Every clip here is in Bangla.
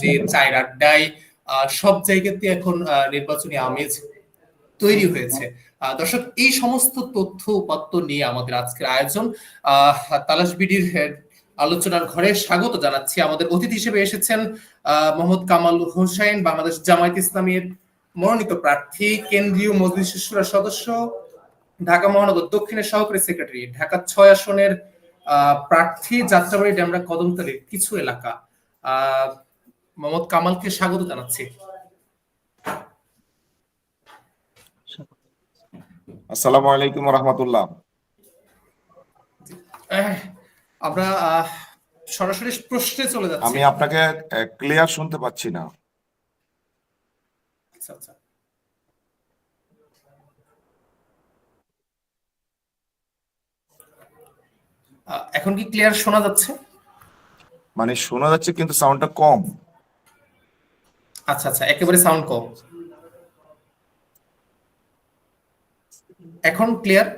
যে চায়ের আড্ডায় সব জায়গাতে এখন নির্বাচনী আমেজ তৈরি হয়েছে। দর্শক, এই সমস্ত তথ্য উপাত্ত নিয়ে আমাদের আজকের আয়োজন। তালাশ বিডির আলোচনার ঘরে স্বাগত জানাচ্ছি। আমাদের অতিথি হিসেবে এসেছেন মোহাম্মদ কামাল হোসেন, বাংলাদেশ জামায়াত ইসলামের মনোনীত প্রার্থী, কেন্দ্রীয় মজলিস সদস্য, ঢাকা মহানগর দক্ষিণের সহকারী সেক্রেটারি, ঢাকা ছয় আসনের প্রার্থী, যাত্রাবাড়ি, ডেমরা কদমতলির কিছু এলাকা। মোহাম্মদ কামালকে স্বাগত জানাচ্ছি। আসসালামু আলাইকুম রহমতুল্লাহ। আমরা সরাসরি প্রশ্নে চলে যাচ্ছি। আমি আপনাকে ক্লিয়ার শুনতে পাচ্ছি না। আচ্ছা আচ্ছা। এখন কি ক্লিয়ার শোনা যাচ্ছে? মানে শোনা যাচ্ছে কিন্তু সাউন্ডটা কম। আচ্ছা আচ্ছা একেবারে সাউন্ড কম। এখন ক্লিয়ার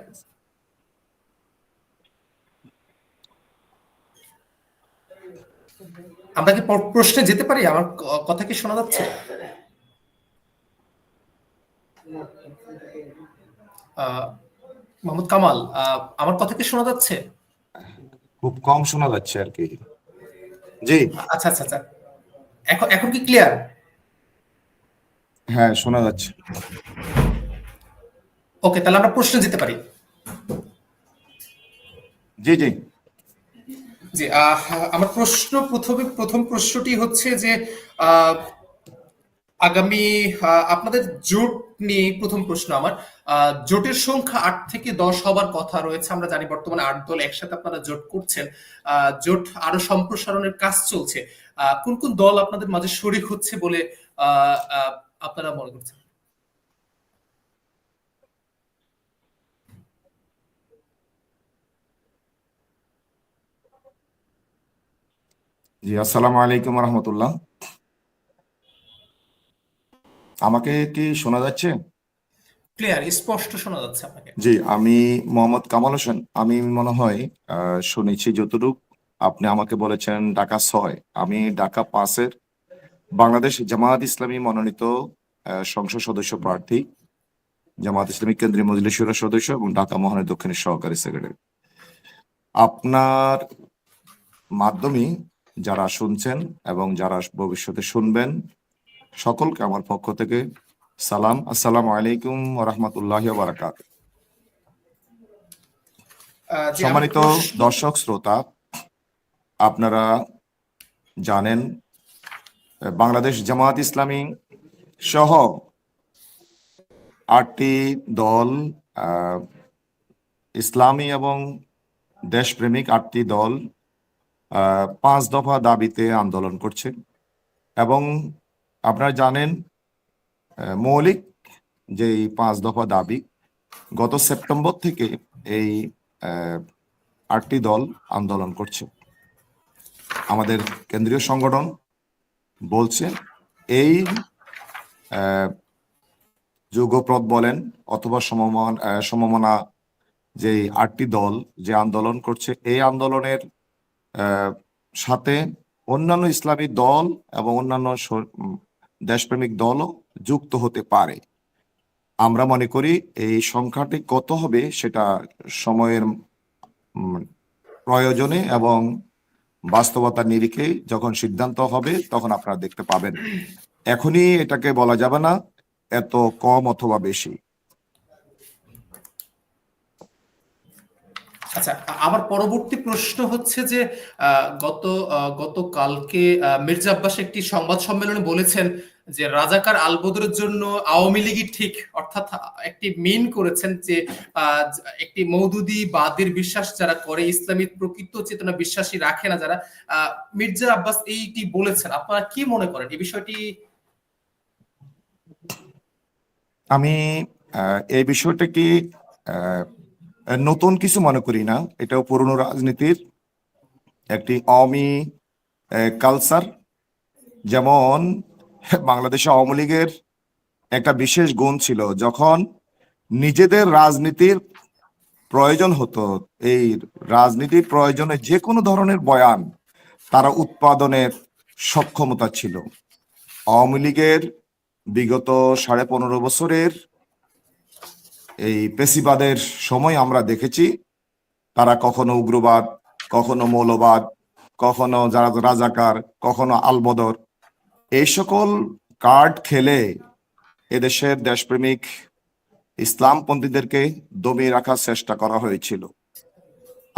আমরা কি পর- প্রশ্নে যেতে পারি? আমার কথা কি শোনা যাচ্ছে? মোহাম্মদ কামাল আমার কথা কি শোনা যাচ্ছে? খুব কম শোনা যাচ্ছে আর কি। জি। আচ্ছা আচ্ছা আচ্ছা। এখন এখন কি ক্লিয়ার হ্যাঁ শোনা যাচ্ছে। ওকে তাহলে আমরা প্রশ্নে যেতে পারি। জি জি। জি আমার প্রশ্ন প্রথমে প্রথম প্রশ্নটি হচ্ছে যে আহ, আগামী আপনাদের জোট নিয়ে প্রথম প্রশ্ন আমার। জোটের সংখ্যা আট থেকে দশ হবার কথা রয়েছে। আমরা জানি বর্তমানে আট দল একসাথে আপনারা জোট করছেন। আহ, জোট আরও সম্প্রসারণের কাজ চলছে। আহ, কোন কোন দল আপনাদের মাঝে শরিক হচ্ছে বলে আহ, আহ, আপনারা মনে করছেন? জি আসসালামু আলাইকুম রহমতুল্লাহ। আমাকে কি শোনা যাচ্ছে? ক্লিয়ার স্পষ্ট শোনা যাচ্ছে আপনাকে। জি আমি মোহাম্মদ কামাল হোসেন। আমি মনে হয় আহ, শুনেছি যতটুক আপনি আমাকে বলেছেন ঢাকা ছয়। আমি ঢাকা পাঁচের বাংলাদেশ জামায়াত ইসলামী মনোনীত সংসদ সদস্য প্রার্থী। জামায়াত ইসলামী কেন্দ্রীয় মজলিস সদস্য এবং ঢাকা মহানগর দক্ষিণের সহকারী সেক্রেটারি। আপনার মাধ্যমে যারা শুনছেন এবং যারা ভবিষ্যতে শুনবেন সকলকে আমার পক্ষ থেকে সালাম। আসসালাম আলাইকুম রহমতুল্লাহ বারাকাত সম্মানিত দর্শক শ্রোতা আপনারা জানেন বাংলাদেশ জামায়াত ইসলামী সহ আটটি দল ইসলামী এবং দেশপ্রেমিক আটটি দল পাঁচ দফা দাবিতে আন্দোলন করছে। এবং আপনারা জানেন মৌলিক যেই পাঁচ দফা দাবি, গত সেপ্টেম্বর থেকে এই আটটি দল আন্দোলন করছে। আমাদের কেন্দ্রীয় সংগঠন বলছে, এই যুগপথ বলেন অথবা সমমান সমমনা যে আটটি দল যে আন্দোলন করছে, এই আন্দোলনের সাথে অন্যান্য ইসলামী দল এবং অন্যান্য দেশপ্রেমিক দলও যুক্ত হতে পারে। আমরা মনে করি এই সংখ্যাটি কত হবে সেটা সময়ের প্রয়োজনে এবং বাস্তবতার নিরিখে যখন সিদ্ধান্ত হবে, তখন আপনারা দেখতে পাবেন। এখনই এটাকে বলা যাবে না, এত কম অথবা বেশি। আচ্ছা আমার পরবর্তী প্রশ্ন হচ্ছে যে গত গতকালকে মির্জা আব্বাস একটি সংবাদ সম্মেলনে বলেছেন যে রাজাকার আলবদরের জন্য আওয়ামী লীগই ঠিক অর্থাৎ একটি মিন করেছেন যে একটি মৌদুদি বাদের বিশ্বাস যারা করে ইসলামী প্রকৃত চেতনা বিশ্বাসী রাখে না যারা মির্জা আব্বাস এইটি বলেছেন। আপনারা কি মনে করেন এই বিষয়টি? আমি এই বিষয়টা কি আহ, নতুন কিছু মনে করি না। এটাও পুরনো রাজনীতির একটি আওয়ামী কালচার যেমন বাংলাদেশে আওয়ামী লীগের একটা বিশেষ গুণ ছিল, যখন নিজেদের রাজনীতির প্রয়োজন হতো, এই রাজনীতির প্রয়োজনে যে কোনো ধরনের বয়ান তারা উৎপাদনের সক্ষমতা ছিল। আওয়ামী লীগের বিগত সাড়ে পনেরো বছরের এই পেশিবাদের সময় আমরা দেখেছি, তারা কখনো উগ্রবাদ, কখনো মৌলবাদ, কখনো যারা রাজাকার, কখনো আলবদর এই সকল কার্ড খেলে এদেশের দেশপ্রেমিক ইসলামপন্থীদেরকে দমিয়ে রাখার চেষ্টা করা হয়েছিল।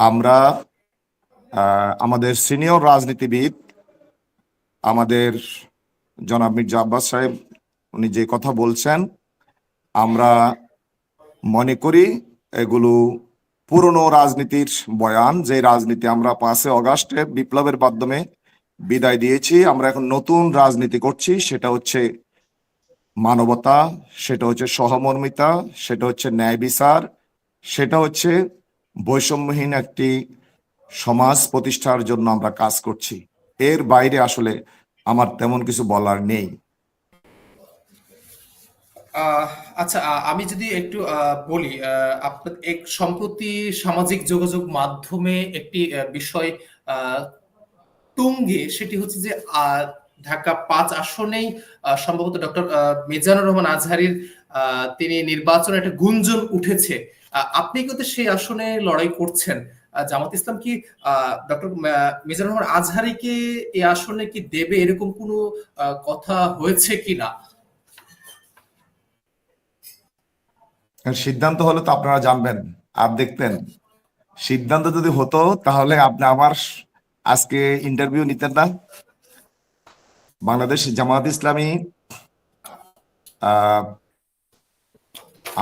আমরা আমাদের সিনিয়র রাজনীতিবিদ, আমাদের জনাব মির্জা আব্বাস সাহেব, উনি যে কথা বলছেন, আমরা মনে করি এগুলো পুরনো রাজনীতির বয়ান, যে রাজনীতি আমরা পাঁচে অগাস্টে বিপ্লবের মাধ্যমে বিদায় দিয়েছি। আমরা এখন নতুন রাজনীতি করছি। সেটা হচ্ছে মানবতা, সেটা হচ্ছে সহমর্মিতা, সেটা হচ্ছে ন্যায় বিচার, সেটা হচ্ছে বৈষম্যহীন একটি সমাজ প্রতিষ্ঠার জন্য আমরা কাজ করছি। এর বাইরে আসলে আমার তেমন কিছু বলার নেই। আচ্ছা আমি যদি একটু বলি এক সম্প্রতি সামাজিক যোগাযোগ মাধ্যমে একটি বিষয় তুঙ্গে সেটি হচ্ছে যে ঢাকা পাঁচ আসনেই সম্ভবত ডক্টর মিজানুর রহমান আজহারির তিনি নির্বাচনে একটা গুঞ্জন উঠেছে। আপনি কিন্তু সেই আসনে লড়াই করছেন? জামাত ইসলাম কি ডক্টর মিজানুর রহমান আজহারিকে এই আসনে কি দেবে এরকম কোনো কথা হয়েছে কিনা আর সিদ্ধান্ত হলে তো আপনারা জানবেন, আর দেখতেন। সিদ্ধান্ত যদি হতো, তাহলে আপনি আমার আজকে ইন্টারভিউ নিতেন না। বাংলাদেশ জামাত ইসলামী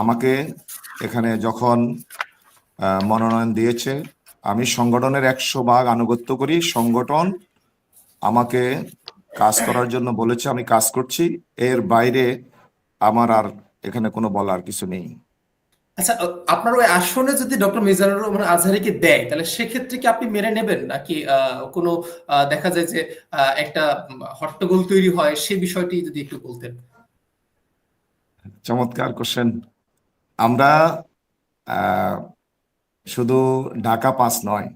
আমাকে এখানে যখন মনোনয়ন দিয়েছে, আমি সংগঠনের একশো ভাগ আনুগত্য করি। সংগঠন আমাকে কাজ করার জন্য বলেছে, আমি কাজ করছি। এর বাইরে আমার আর এখানে কোনো বলার কিছু নেই। আচ্ছা আপনার ওই আসনে যদি ডক্টর মিজানুর রহমান আজহারিকে দেয়, তাহলে সেক্ষেত্রে কি আপনি মেনে নেবেন? নাকি কোনো দেখা যায় যে একটা হট্টগোল তৈরি হয়, সে বিষয়টি যদি একটু বলতেন। চমৎকার কোশ্চেন আমরা শুধু ঢাকা পাস নয়,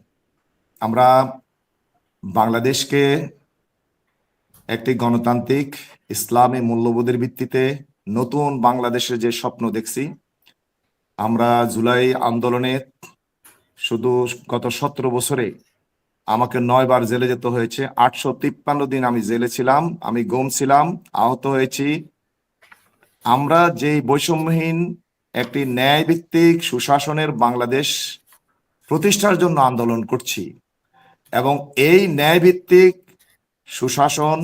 আমরা বাংলাদেশকে একটি গণতান্ত্রিক ইসলামী মূল্যবোধের ভিত্তিতে নতুন বাংলাদেশের যে স্বপ্ন দেখছি আমরা জুলাই আন্দোলনে শুধু গত সতেরো বছরে আমাকে নয় বার জেলে যেতে হয়েছে। আটশো তিপ্পান্ন দিন আমি জেলে ছিলাম, আমি গুম ছিলাম, আহত হয়েছি। আমরা যেই বৈষম্যহীন একটি ন্যায় ভিত্তিক সুশাসনের বাংলাদেশ প্রতিষ্ঠার জন্য আন্দোলন করছি এবং এই ন্যায় ভিত্তিক সুশাসন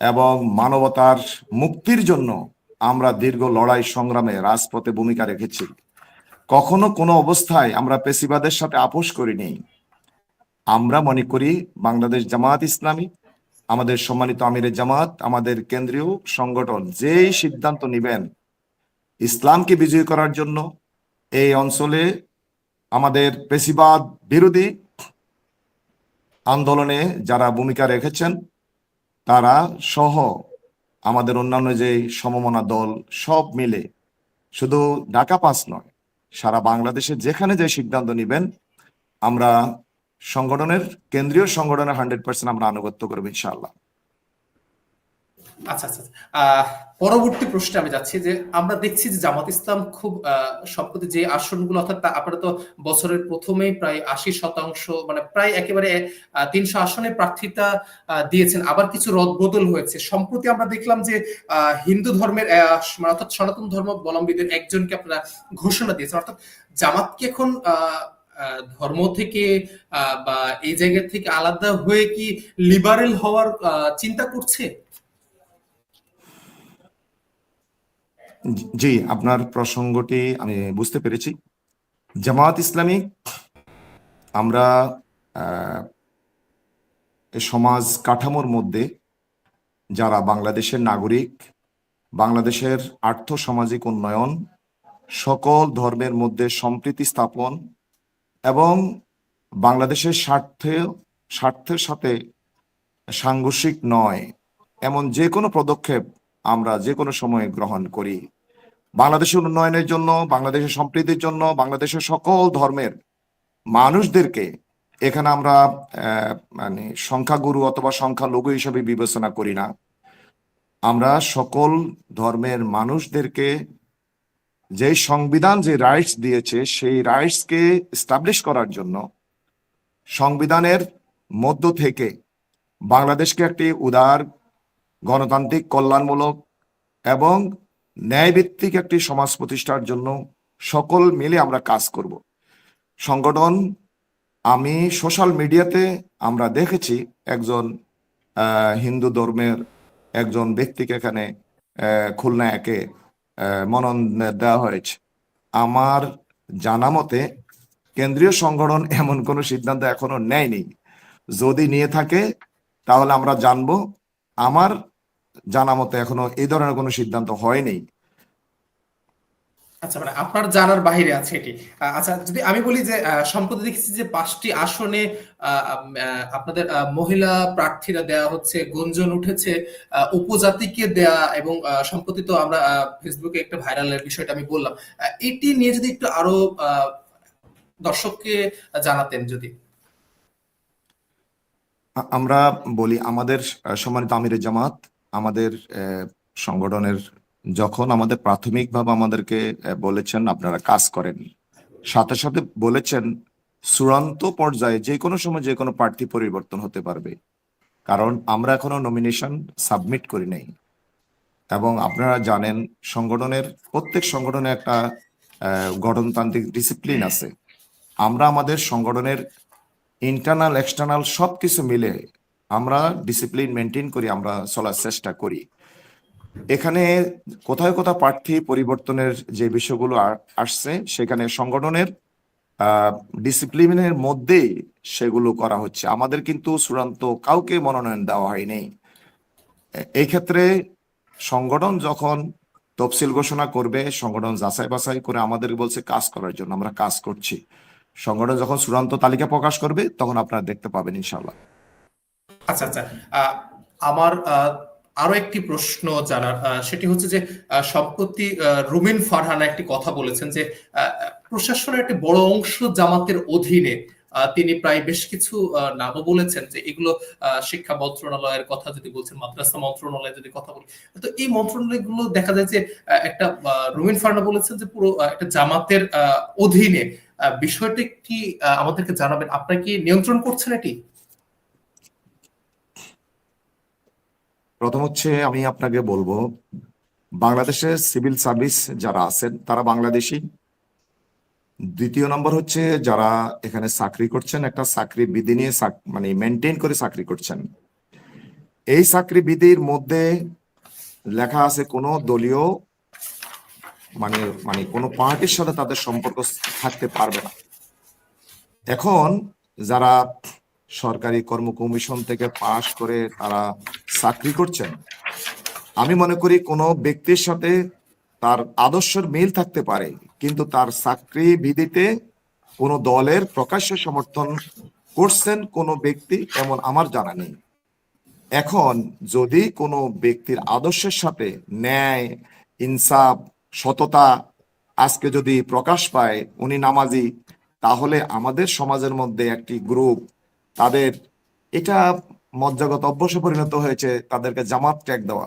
এবং মানবতার মুক্তির জন্য আমরা দীর্ঘ লড়াই সংগ্রামে রাজপথে ভূমিকা রেখেছি। কখনো কোনো অবস্থায় আমরা পেশিবাদের সাথে আপোষ করিনি আমরা মনে করি বাংলাদেশ জামাত ইসলামী, আমাদের সম্মানিত আমিরের জামাত আমাদের কেন্দ্রীয় সংগঠন যেই সিদ্ধান্ত নেবেন ইসলামকে বিজয়ী করার জন্য এই অঞ্চলে আমাদের পেশিবাদ বিরোধী আন্দোলনে যারা ভূমিকা রেখেছেন, তারা সহ আমাদের অন্যান্য যে সমমনা দল সব মিলে শুধু ঢাকা পাস নয় সারা বাংলাদেশে যেখানে যে সিদ্ধান্ত নেবেন, আমরা সংগঠনের, কেন্দ্রীয় সংগঠনের হান্ড্রেড পার্সেন্ট আমরা আনুগত্য করব, ইনশাআল্লাহ। আচ্ছা আচ্ছা আহ, পরবর্তী প্রশ্নে আমি যাচ্ছি যে আমরা দেখছি যে জামাত ইসলাম খুব সম্প্রতি যে আসনগুলো অর্থাৎ আপনারা তো বছরের প্রথমেই প্রায় আশি শতাংশ মানে প্রায় একেবারে তিনশো আসনে প্রার্থিতা দিয়েছেন। আবার কিছু রদবদল হয়েছে। সম্প্রতি আমরা দেখলাম যে হিন্দু ধর্মের মানে অর্থাৎ সনাতন ধর্মাবলম্বীদের একজনকে আপনারা ঘোষণা দিয়েছেন। অর্থাৎ জামাত কি এখন ধর্ম থেকে বা এই জায়গা থেকে আলাদা হয়ে কি লিবারেল হওয়ার চিন্তা করছে? জি আপনার প্রসঙ্গটি আমি বুঝতে পেরেছি। জামাত ইসলামী, আমরা সমাজ কাঠামোর মধ্যে যারা বাংলাদেশের নাগরিক, বাংলাদেশের আর্থ সামাজিক উন্নয়ন, সকল ধর্মের মধ্যে সম্প্রীতি স্থাপন এবং বাংলাদেশের স্বার্থে, স্বার্থের সাথে সাংঘর্ষিক নয়, এমন যে কোনো পদক্ষেপ আমরা যে কোনো সময়ে গ্রহণ করি। বাংলাদেশের উন্নয়নের জন্য, বাংলাদেশের সম্প্রীতির জন্য, বাংলাদেশের সকল ধর্মের মানুষদেরকে এখানে আমরা মানে সংখ্যাগুরু অথবা সংখ্যালঘু হিসেবে বিবেচনা করি না। আমরা সকল ধর্মের মানুষদেরকে যে সংবিধান, যে রাইটস দিয়েছে, সেই রাইটসকে এস্টাবলিশ করার জন্য সংবিধানের মধ্য থেকে বাংলাদেশকে একটি উদার গণতান্ত্রিক, কল্যাণমূলক এবং ন্যায়ভিত্তিক একটি সমাজ প্রতিষ্ঠার জন্য সকল মিলে আমরা কাজ করব। সংগঠন, আমি সোশ্যাল মিডিয়াতে আমরা দেখেছি একজন হিন্দু ধর্মের একজন ব্যক্তিকে এখানে খুলনা একে মনন দেওয়া হয়েছে। আমার জানা মতে কেন্দ্রীয় সংগঠন এমন কোনো সিদ্ধান্ত এখনও নেয়নি। যদি নিয়ে থাকে, তাহলে আমরা জানব আমার জানা মতে এখনও এই ধরনের কোনো সিদ্ধান্ত হয়নি। আচ্ছা মানে আপনার জানার বাইরে আছে এটি। আচ্ছা যদি আমি বলি যে সম্প্রতি দেখেছি যে পাঁচটি আসনে আপনাদের মহিলা প্রার্থীরা দেওয়া হচ্ছে গুঞ্জন উঠেছে উপজাতিকে দেয়া এবং সম্প্রতি তো আমরা ফেসবুকে একটা ভাইরালের বিষয়টা আমি বললাম। এটি নিয়ে যদি একটু আরও আহ, দর্শককে জানাতেন যদি। আমরা বলি আমাদের সম্মানিত আমিরের জামাত আমাদের সংগঠনের যখন আমাদের প্রাথমিকভাবে আমাদেরকে বলেছেন আপনারা কাজ করেন সাথে সাথে বলেছেন চূড়ান্ত পর্যায়ে যে কোনো সময় যে কোনো প্রার্থী পরিবর্তন হতে পারবে। কারণ আমরা এখনও নমিনেশন সাবমিট করি নাই। এবং আপনারা জানেন সংগঠনের, প্রত্যেক সংগঠনে একটা গঠনতান্ত্রিক ডিসিপ্লিন আছে। আমরা আমাদের সংগঠনের ইন্টারনাল এক্সটার্নাল সব কিছু মিলে আমরা ডিসিপ্লিন মেনটেন করি, আমরা চলার চেষ্টা করি। এখানে কোথায় কোথায় প্রার্থী পরিবর্তনের যে বিষয়গুলো আসছে, সেখানে সংগঠনের ডিসিপ্লিনের মধ্যেই সেগুলো করা হচ্ছে। আমাদের কিন্তু চূড়ান্ত কাউকে মনোনয়ন দেওয়া হয়নি। এই ক্ষেত্রে সংগঠন যখন তফসিল ঘোষণা করবে, সংগঠন যাচাই বাছাই করে আমাদের বলছে কাজ করার জন্য, আমরা কাজ করছি। সংগঠন যখন চূড়ান্ত তালিকা প্রকাশ করবে, তখন আপনারা দেখতে পাবেন ইনশাল্লাহ আচ্ছা আচ্ছা। আমার আরও একটি প্রশ্ন জানার সেটি হচ্ছে যে সম্প্রতি রুমিন ফারহানা একটি কথা বলেছেন যে প্রশাসনের একটি বড় অংশ জামাতের অধীনে তিনি প্রায় বেশ কিছু নামও বলেছেন যে, এগুলো শিক্ষা মন্ত্রণালয়ের কথা যদি বলছেন, মাদ্রাসা মন্ত্রণালয় যদি কথা বলি তো এই মন্ত্রণালয়গুলো দেখা যায় যে একটা রুমিন ফারহানা বলেছেন যে, পুরো একটা জামাতের অধীনে বিষয়টি কি আমাদেরকে জানাবেন? আপনারা কি নিয়ন্ত্রণ করছেন এটি? প্রথম হচ্ছে আমি আপনাকে বলব, বাংলাদেশের সিভিল সার্ভিস যারা আছেন, তারা বাংলাদেশি। দ্বিতীয় নম্বর হচ্ছে যারা এখানে চাকরি করছেন, একটা চাকরি বিধি নিয়ে মানে মেনটেন করে চাকরি করছেন। এই চাকরি বিধির মধ্যে লেখা আছে কোনো দলীয় মানে মানে কোনো পার্টির সাথে তাদের সম্পর্ক থাকতে পারবে না। এখন যারা সরকারি কর্ম কমিশন থেকে পাশ করে তারা চাকরি করছেন। আমি মনে করি কোনো ব্যক্তির সাথে তার আদর্শের মিল থাকতে পারে, কিন্তু তার চাকরি বিধিতে কোনো দলের প্রকাশ্য সমর্থন করছেন কোনো ব্যক্তি এমন আমার জানা নেই। এখন যদি কোনো ব্যক্তির আদর্শের সাথে ন্যায়, ইনসাফ, সততা আজকে যদি প্রকাশ পায়, উনি নামাজি, তাহলে আমাদের সমাজের মধ্যে একটি গ্রুপ তাদের এটা মজ্জাগত অভ্যাসে পরিণত হয়েছে, তাদেরকে জামাত ট্যাগ দেওয়া।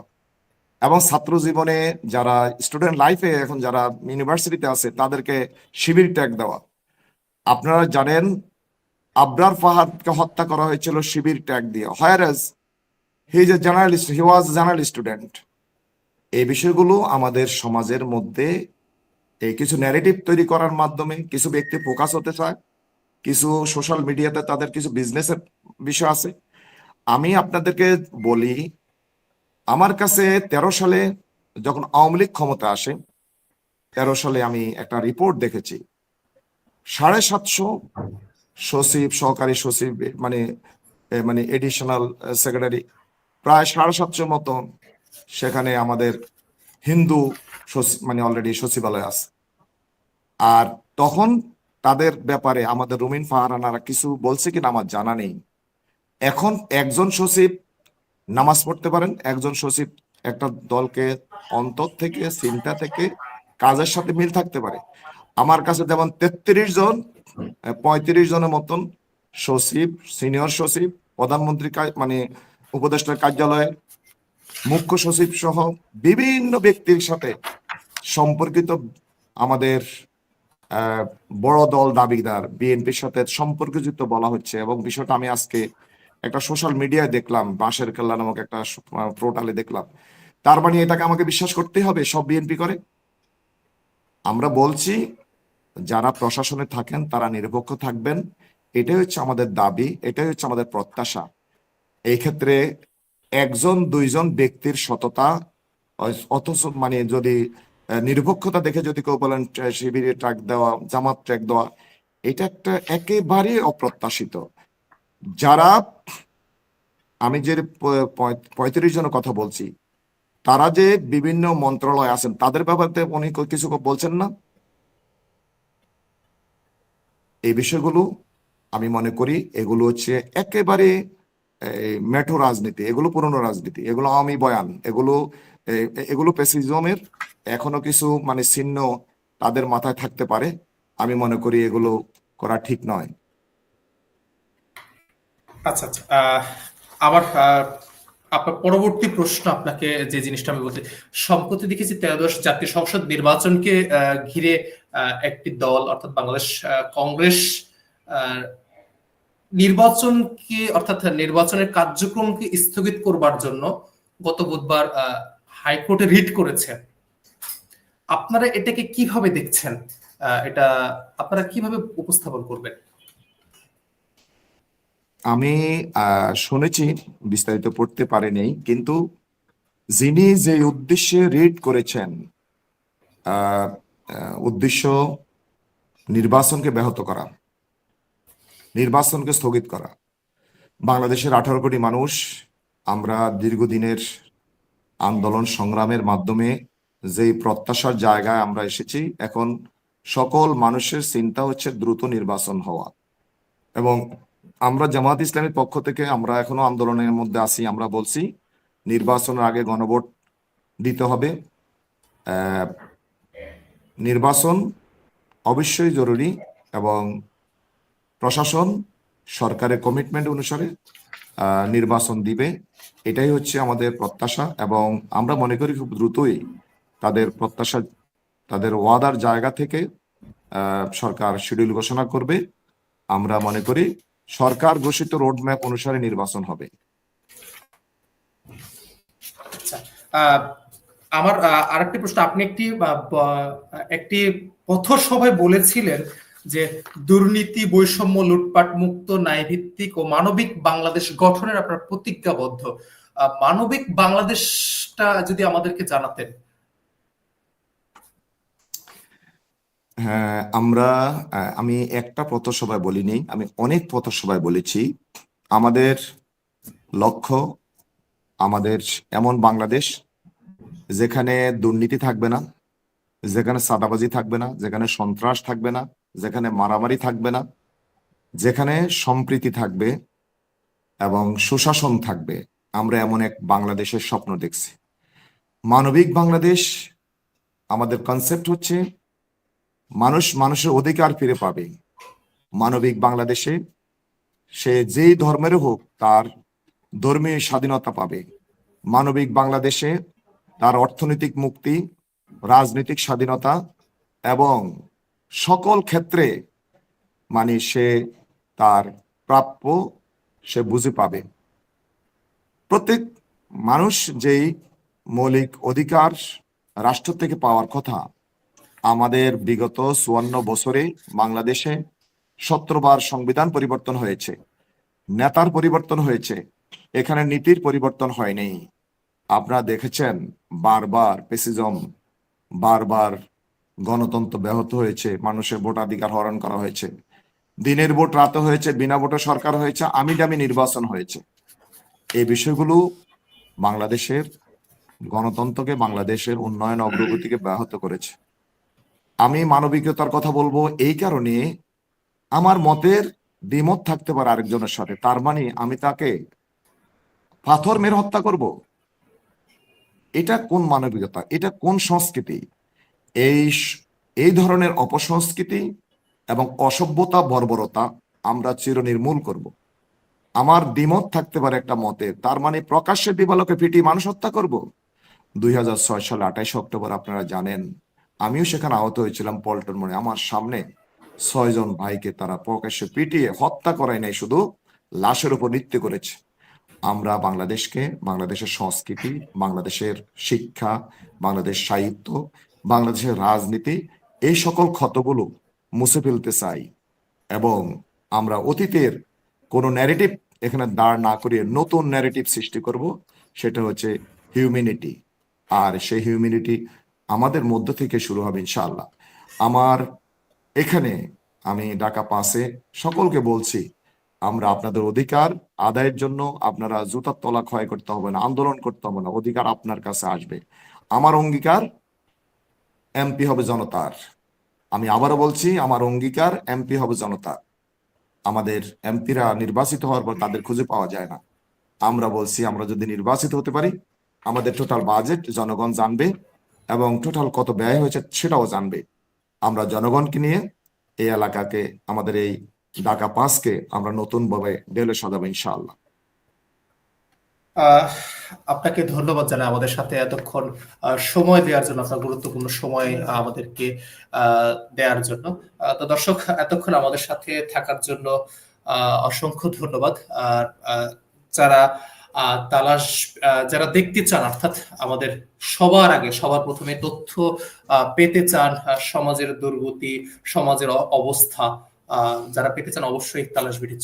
এবং ছাত্র জীবনে যারা স্টুডেন্ট লাইফে এখন যারা ইউনিভার্সিটিতে আছে, তাদেরকে শিবির ট্যাগ দেওয়া। আপনারা জানেন, আবরার ফাহাদকে হত্যা করা হয়েছিল শিবির ট্যাগ দিয়ে। Whereas he is a journalist he was journal student এই বিষয়গুলো আমাদের সমাজের মধ্যে এই কিছু ন্যারেটিভ তৈরি করার মাধ্যমে কিছু ব্যক্তি ফোকাস হতে চায়। কিছু সোশ্যাল মিডিয়াতে তাদের কিছু বিজনেসের বিষয় আছে। আমি আপনাদেরকে বলি, আমার কাছে তেরো সালে যখন আওয়ামী লীগ ক্ষমতা আসে, তেরো সালে আমি একটা রিপোর্ট দেখেছি। সাড়ে সাতশো সচিব, সহকারী সচিব মানে মানে এডিশনাল সেক্রেটারি প্রায় সাড়ে সাতশো মতো সেখানে আমাদের হিন্দু মানে অলরেডি সচিবালয় আছে। আর তখন তাদের ব্যাপারে আমাদের রুমিন ফাহারানারা কিছু বলছে কিনা আমার জানা নেই। এখন একজন সচিব নামাজ পড়তে পারেন, একজন সচিব একটা দলকে অন্তর থেকে চিন্তা থেকে কাজের সাথে মিল থাকতে পারে। আমার কাছে যেমন তেত্রিশ জন, পঁয়ত্রিশ জনের মতন সচিব, সিনিয়র সচিব, প্রধানমন্ত্রী মানে উপদেষ্টার কার্যালয়ে মুখ্য সচিব সহ বিভিন্ন ব্যক্তির সাথে সম্পর্কিত আমাদের বড় দল দাবিদার বিএনপির সাথে সম্পর্কযুক্ত বলা হচ্ছে এবং বিষয়টা আমি আজকে একটা সোশ্যাল মিডিয়ায় দেখলাম, বাঁশের কেল্লা নামক একটা পোর্টালে দেখলাম। তার মানে এটাকে আমাকে বিশ্বাস করতে হবে সব বিএনপি করে? আমরা বলছি, যারা প্রশাসনে থাকেন তারা নিরপেক্ষ থাকবেন, এটাই হচ্ছে আমাদের দাবি, এটাই হচ্ছে আমাদের প্রত্যাশা। এই ক্ষেত্রে একজন, দুইজন ব্যক্তির সততা, অথচ মানে যদি নিরপেক্ষতা দেখে যদি কেউ বলেন শিবিরে ট্রাক দেওয়া, জামাত ট্র্যাক দেওয়া, এটা একটা একেবারে অপ্রত্যাশিত। যারা, আমি যে পঁয়ত্রিশ জনের কথা বলছি, তারা যে বিভিন্ন মন্ত্রণালয় আছেন, তাদের ব্যাপারে উনি কিছু বলছেন না? এই বিষয়গুলো আমি মনে করি এগুলো হচ্ছে একেবারে মেঠো রাজনীতি, এগুলো পুরনো রাজনীতি, এগুলো আওয়ামী বয়ান, এগুলো এগুলো পেসিজমের এখনও কিছু মানে চিহ্ন তাদের মাথায় থাকতে পারে। আমি মনে করি এগুলো করা ঠিক নয়। আচ্ছা আচ্ছা। আবার আপনার পরবর্তী প্রশ্ন আপনাকে যে জিনিসটা আমি বলতে সম্প্রতি দেখেছি ত্রয়োদশ জাতীয় সংসদ নির্বাচনকে ঘিরে একটি দল অর্থাৎ বাংলাদেশ কংগ্রেস নির্বাচনকে অর্থাৎ নির্বাচনের কার্যক্রমকে স্থগিত করবার জন্য গত বুধবার হাইকোর্টে রিট করেছে আপনারা এটাকে কীভাবে দেখছেন? এটা আপনারা কীভাবে উপস্থাপন করবেন? আমি শুনেছি, বিস্তারিত পড়তে পারিনি, কিন্তু যিনি যে উদ্দেশ্যে রিড করেছেন উদ্দেশ্য নির্বাচনকে ব্যাহত করা, নির্বাচনকে স্থগিত করা। বাংলাদেশের আঠারো কোটি মানুষ, আমরা দীর্ঘদিনের আন্দোলন সংগ্রামের মাধ্যমে যেই প্রত্যাশার জায়গায় আমরা এসেছি, এখন সকল মানুষের চিন্তা হচ্ছে দ্রুত নির্বাচন হওয়া। এবং আমরা জামাত ইসলামের পক্ষ থেকে আমরা এখনও আন্দোলনের মধ্যে আছি, আমরা বলছি নির্বাচনের আগে গণভোট দিতে হবে। নির্বাচন অবশ্যই জরুরি এবং প্রশাসন সরকারের কমিটমেন্ট অনুসারে নির্বাচন দিবে। এটাই হচ্ছে আমাদের প্রত্যাশা এবং আমরা মনে করি খুব দ্রুতই তাদের প্রত্যাশা, তাদের ওয়াদার জায়গা থেকে সরকার শিডিউল ঘোষণা করবে। আমরা মনে করি সরকার ঘোষিত রোডম্যাপ অনুসারে নির্বাচন হবে। আচ্ছা আমার আরেকটি প্রশ্ন। আপনি একটি একটি পথসভায় বলেছিলেন যে দুর্নীতি, বৈষম্য, লুটপাট মুক্ত, ন্যায়ভিত্তিক ও মানবিক বাংলাদেশ গঠনের আপনার প্রতিজ্ঞাবদ্ধ। মানবিক বাংলাদেশটা যদি আমাদেরকে জানাতেন। হ্যাঁ আমরা আমি একটা পথসভায় বলিনি, আমি অনেক পথসভায় বলেছি। আমাদের লক্ষ্য, আমাদের এমন বাংলাদেশ যেখানে দুর্নীতি থাকবে না, যেখানে সাদাবাজি থাকবে না, যেখানে সন্ত্রাস থাকবে না যেখানে মারামারি থাকবে না, যেখানে সম্প্রীতি থাকবে এবং সুশাসন থাকবে, আমরা এমন এক বাংলাদেশের স্বপ্ন দেখছি। মানবিক বাংলাদেশ, আমাদের কনসেপ্ট হচ্ছে মানুষ মানুষের অধিকার ফিরে পাবে। মানবিক বাংলাদেশে সে যেই ধর্মের হোক, তার ধর্মীয় স্বাধীনতা পাবে। মানবিক বাংলাদেশে তার অর্থনৈতিক মুক্তি, রাজনৈতিক স্বাধীনতা এবং সকল ক্ষেত্রে মানে সে তার প্রাপ্য সে বুঝে পাবে। প্রত্যেক মানুষ যেই মৌলিক অধিকার রাষ্ট্র থেকে পাওয়ার কথা, আমাদের বিগত চুয়ান্ন বছরে বাংলাদেশে সত্তরবার সংবিধান পরিবর্তন হয়েছে, নেতার পরিবর্তন হয়েছে, এখানে নীতির পরিবর্তন হয়নি। আপনারা দেখেছেন বারবার পেসিজম বারবার গণতন্ত্র ব্যাহত হয়েছে, মানুষের ভোটাধিকার হরণ করা হয়েছে। দিনের ভোট রাতে হয়েছে, বিনা ভোটে সরকার হয়েছে আমি দামি নির্বাচন হয়েছে। এই বিষয়গুলো বাংলাদেশের গণতন্ত্রকে বাংলাদেশের উন্নয়ন অগ্রগতিকে ব্যাহত করেছে। আমি মানবিকতার কথা বলব এই কারণে আমার মতের দ্বিমত থাকতে পারে আরেকজনের সাথে। তার মানে আমি তাকে পাথর মেরে হত্যা করব। এটা কোন মানবিকতা? এটা কোন সংস্কৃতি? এই এই ধরনের অপসংস্কৃতি এবং অসভ্যতা, বর্বরতা আমরা চিরনির্মূল করব। আমার দ্বিমত থাকতে পারে একটা মতে, তার মানে প্রকাশ্যে দিবালোকে পিটিয়ে মানুষ হত্যা করব? দুই হাজার সালে আঠাইশে অক্টোবর আপনারা জানেন, আমিও সেখানে আহত হয়েছিলাম পল্টন মোড়ে। আমার সামনে ছয়জন ভাইকে তারা প্রকাশ্যে পিটিয়ে হত্যা করায় নাই, শুধু লাশের উপর নৃত্য করেছে। আমরা বাংলাদেশকে, বাংলাদেশের সংস্কৃতি, বাংলাদেশের শিক্ষা, বাংলাদেশ সাহিত্য বাংলাদেশের রাজনীতি এই সকল ক্ষতগুলো মুছে ফেলতে চাই এবং আমরা অতীতের কোনো ন্যারেটিভ এখানে দাঁড় না করিয়ে নতুন ন্যারেটিভ সৃষ্টি করব, সেটা হচ্ছে হিউম্যানিটি আর সেই হিউম্যানিটি আমাদের মধ্য থেকে শুরু হবে ইনশাআল্লাহ। আমার এখানে আমি ঢাকা পাশে সকলকে বলছি, আমরা আপনাদের অধিকার আদায়ের জন্য আপনারা জুতার তলা ক্ষয় করতে হবে না, আন্দোলন করতে হবে না, অধিকার আপনার কাছে আসবে। আমার অঙ্গীকার এমপি হবে জনতার। আমি আবারও বলছি, আমার অঙ্গীকার, এমপি হবে জনতার আমাদের এমপিরা নির্বাচিত হওয়ার পর তাদের খুঁজে পাওয়া যায় না। আমরা বলছি, আমরা যদি নির্বাচিত হতে পারি, আমাদের টোটাল বাজেট জনগণ জানবে এবং টোটাল কত ব্যয় হয়েছে সেটাও জানবে। আমরা জনগণকে নিয়ে এই এলাকাকে, আমাদের এই ঢাকা পাঁচকে আমরা নতুন ভাবে ডেলে সাজাবো ইনশাআল্লাহ। আপনাকে ধন্যবাদ জানাই আমাদের সাথে এতক্ষণ সময় দেওয়ার জন্য, আপনার গুরুত্বপূর্ণ সময় আমাদেরকে দেওয়ার জন্য। তো দর্শক, এতক্ষণ আমাদের সাথে থাকার জন্য অসংখ্য ধন্যবাদ। আর যারা তালাশ যারা দেখতে চান, অর্থাৎ আমাদের সবার আগে, সবার প্রথমে তথ্য পেতে চান সমাজের দুর্গতি, সমাজের অবস্থা যারা পেতে চান, অবশ্যই তালাশ বিটির